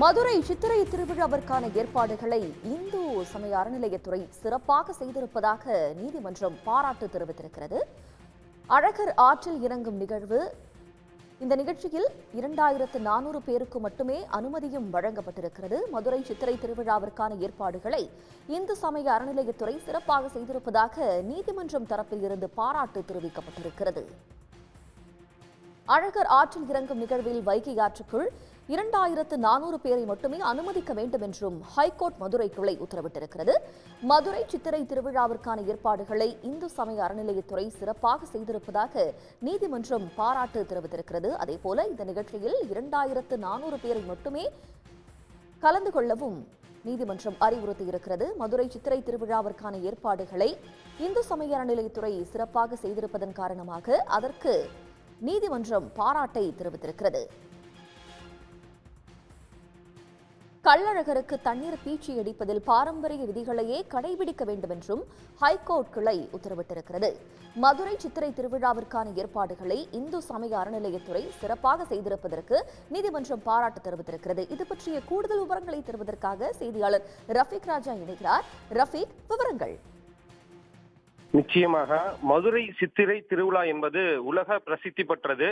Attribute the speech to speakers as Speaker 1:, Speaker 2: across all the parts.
Speaker 1: மதுரை சித்திரை திருவிழாவிற்கான ஏற்பாடுகளை இந்து சமய அறநிலையத்துறை சிறப்பாக செய்திருப்பதாக நீதிமன்றம் பாராட்டு தெரிவித்திருக்கிறது. அழகர் ஆற்றில் இறங்கும் நிகழ்வு. இந்த நிகழ்ச்சியில் இரண்டாயிரத்து நானூறு பேருக்கு மட்டுமே அனுமதியும் வழங்கப்பட்டிருக்கிறது. மதுரை சித்திரை திருவிழாவிற்கான ஏற்பாடுகளை இந்து சமய அறநிலையத்துறை சிறப்பாக செய்திருப்பதாக நீதிமன்றம் தரப்பில் இருந்து பாராட்டு தெரிவிக்கப்பட்டிருக்கிறது. அழகர் ஆற்றில் இறங்கும் நிகழ்வில் வைகை ஆற்றுக்குள் இரண்டாயிரத்து நானூறு பேரை மட்டுமே அனுமதிக்க வேண்டும் என்றும் ஹைகோர்ட் மதுரை கிளை உத்தரவிட்டிருக்கிறது. மதுரை சித்திரை திருவிழாவிற்கான ஏற்பாடுகளை இந்து சமய அறநிலையத்துறை சிறப்பாக செய்திருப்பதாக நீதிமன்றம் பாராட்டு தெரிவித்திருக்கிறது. அதேபோல இந்த நிகழ்ச்சியில் இரண்டாயிரத்து நானூறு பேரை மட்டுமே கலந்து கொள்ளவும் நீதிமன்றம் அறிவுறுத்தியிருக்கிறது. மதுரை சித்திரை திருவிழாவிற்கான ஏற்பாடுகளை இந்து சமய அறநிலையத்துறை சிறப்பாக செய்திருப்பதன் காரணமாக அதற்கு நீதிமன்றம் பாராட்டை தெரிவித்திருக்கிறது. கள்ளழகருக்கு தண்ணீர் பீச்சி அடிப்பதில் பாரம்பரிய விதிகளையே கடைபிடிக்க வேண்டும் என்றும் ஹைகோர்ட் கிளை உத்தரவிட்டிருக்கிறது. மதுரை சித்திரை திருவிழாவிற்கான ஏற்பாடுகளை இந்து சமய அறநிலையத்துறை சிறப்பாக செய்திருப்பதற்கு நீதிமன்றம் பாராட்டு தெரிவித்திருக்கிறது. இது பற்றிய கூடுதல் விவரங்களை தருவதற்காக செய்தியாளர் ரஃபீக் ராஜா இணைகிறார். ரஃபீக் விவரங்கள்.
Speaker 2: நிச்சயமாக மதுரை சித்திரை திருவிழா என்பது உலக பிரசித்தி பெற்றது.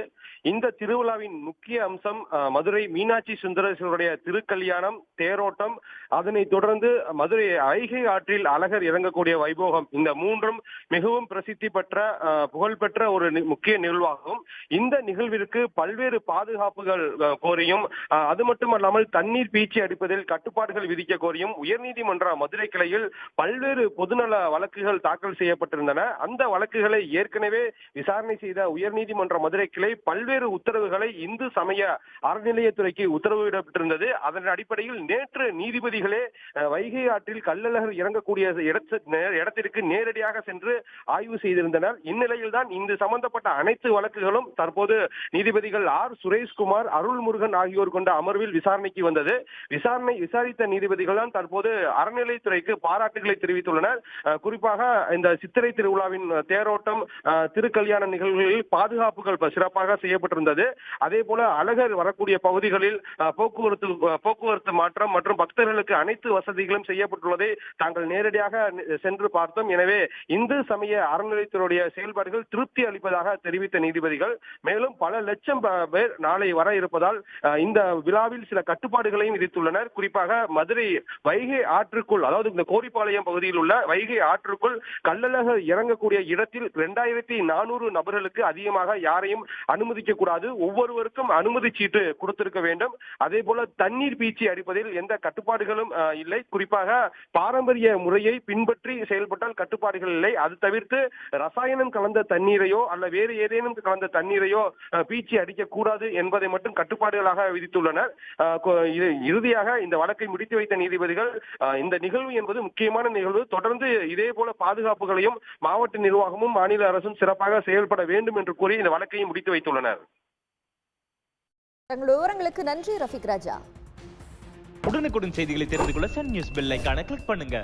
Speaker 2: இந்த திருவிழாவின் முக்கிய அம்சம் மதுரை மீனாட்சி சுந்தரேஸ்வருடைய திருக்கல்யாணம் தேரோட்டம் அதனை தொடர்ந்து மதுரை ஐகை ஆற்றில் அழகர் இறங்கக்கூடிய வைபோகம் இந்த மூன்றும் மிகவும் பிரசித்தி பெற்ற புகழ்பெற்ற ஒரு முக்கிய நிகழ்வாகும். இந்த நிகழ்விற்கு பல்வேறு பாதுகாப்புகள் கோரியும் அது மட்டுமல்லாமல் தண்ணீர் பீச்சி அடிப்பதில் கட்டுப்பாடுகள் விதிக்க கோரியும் உயர்நீதிமன்ற மதுரை கிளையில் பல்வேறு பொதுநல வழக்குகள் தாக்கல் தொடரப்பட்டிருந்தன அந்த வழக்குகளை ஏற்கனவே விசாரணை செய்த உயர்நீதிமன்ற மதுரை கிளை பல்வேறு உத்தரவுகளை இந்து சமய அறநிலையத்துறைக்கு உத்தரவிடப்பட்டிருந்தது. அதன் அடிப்படையில் நேற்று நீதிபதிகளே வைகை ஆற்றில் கள்ளழகர் இறங்கக்கூடிய இடத்திற்கு நேரடியாக சென்று ஆய்வு செய்திருந்தனர். இந்நிலையில் தான் இந்த சம்பந்தப்பட்ட அனைத்து வழக்குகளும் தற்போது நீதிபதிகள் ஆர். சுரேஷ்குமார் அருள்முருகன் ஆகியோர் கொண்ட அமர்வில் விசாரணைக்கு வந்தது. விசாரணை விசாரித்த நீதிபதிகள் தான் தற்போது அறநிலைத்துறைக்கு பாராட்டுகளை தெரிவித்துள்ளனர். குறிப்பாக இந்த சித்த சித்திரை திருவிழாவின் தேரோட்டம் திருக்கல்யாண நிகழ்வுகளில் பாதுகாப்புகள் சிறப்பாக செய்யப்பட்டிருந்தது. அதே போல அழகர் வரக்கூடிய பகுதிகளில் போக்குவரத்து போக்குவரத்து மாற்றம் மற்றும் பக்தர்களுக்கு அனைத்து வசதிகளும் செய்யப்பட்டுள்ளதை தாங்கள் நேரடியாக சென்று பார்த்தோம். எனவே இந்து சமய அறநிலையத்தினுடைய செயல்பாடுகள் திருப்தி அளிப்பதாக தெரிவித்த நீதிபதிகள் மேலும் பல லட்சம் பேர் நாளை வர இருப்பதால் இந்த விழாவில் சில கட்டுப்பாடுகளையும் விதித்துள்ளனர். குறிப்பாக மதுரை வைகை ஆற்றுக்குள் அதாவது இந்த கோரிப்பாளையம் பகுதியில் உள்ள வைகை ஆற்றுக்குள் கள்ளழகர் இறங்கக்கூடிய இடத்தில் இரண்டாயிரத்தி நானூறு நபர்களுக்கு அதிகமாக யாரையும் அனுமதிக்க கூடாது. ஒவ்வொருவருக்கும் அனுமதி சீட்டு கொடுத்திருக்க வேண்டும். அதே போல தண்ணீர் பீச்சி அடிப்பதில் எந்த கட்டுப்பாடுகளும் இல்லை. குறிப்பாக பாரம்பரிய முறையை பின்பற்றி செயல்பட்டால் கட்டுப்பாடுகள் இல்லை. அது தவிர்த்து ரசாயனம் கலந்த தண்ணீரையோ அல்ல வேறு ஏதேனும் கலந்த தண்ணீரையோ பீச்சி அடிக்கக்கூடாது என்பதை மட்டும் கட்டுப்பாடுகளாக விதித்துள்ளனர். இறுதியாக இந்த வழக்கை முடித்து வைத்த நீதிபதிகள் இந்த நிகழ்வு என்பது முக்கியமான நிகழ்வு. தொடர்ந்து இதே போல பாதுகாப்புகளையும் மாவட்ட நிர்வாகமும் மாநில அரசும் சிறப்பாக செயல்பட வேண்டும் என்று கூறி இந்த வழக்கையும் முடித்து வைத்துள்ளனர்.
Speaker 1: தங்கள் விவரங்களுக்கு நன்றி ரஃபீக் ராஜா.
Speaker 3: உடனுக்குடன் செய்திகளை தெரிந்து கொள்ள சன் நியூஸ் பெல் ஐகானை கிளிக் பண்ணுங்க.